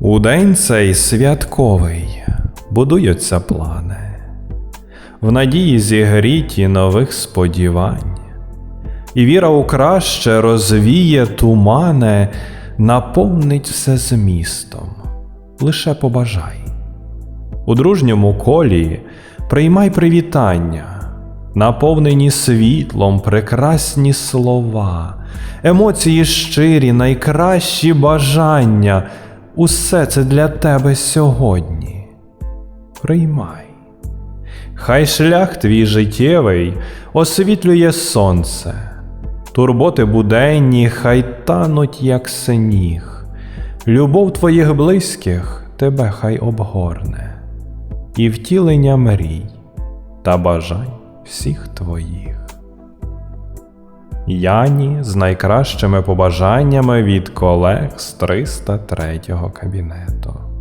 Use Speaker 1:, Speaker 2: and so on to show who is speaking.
Speaker 1: У день цей святковий будуються плани, в надії зігріті нових сподівань, і віра у краще розвіє тумане, наповнить все змістом, лише побажай. У дружньому колі приймай привітання, наповнені світлом прекрасні слова, емоції щирі, найкращі бажання. Усе це для тебе сьогодні. Приймай. Хай шлях твій життєвий освітлює сонце, турботи буденні, хай тануть, як сніг, любов твоїх близьких тебе хай обгорне, і втілення мрій та бажань всіх твоїх. Яні з найкращими побажаннями від колег з 303 кабінету.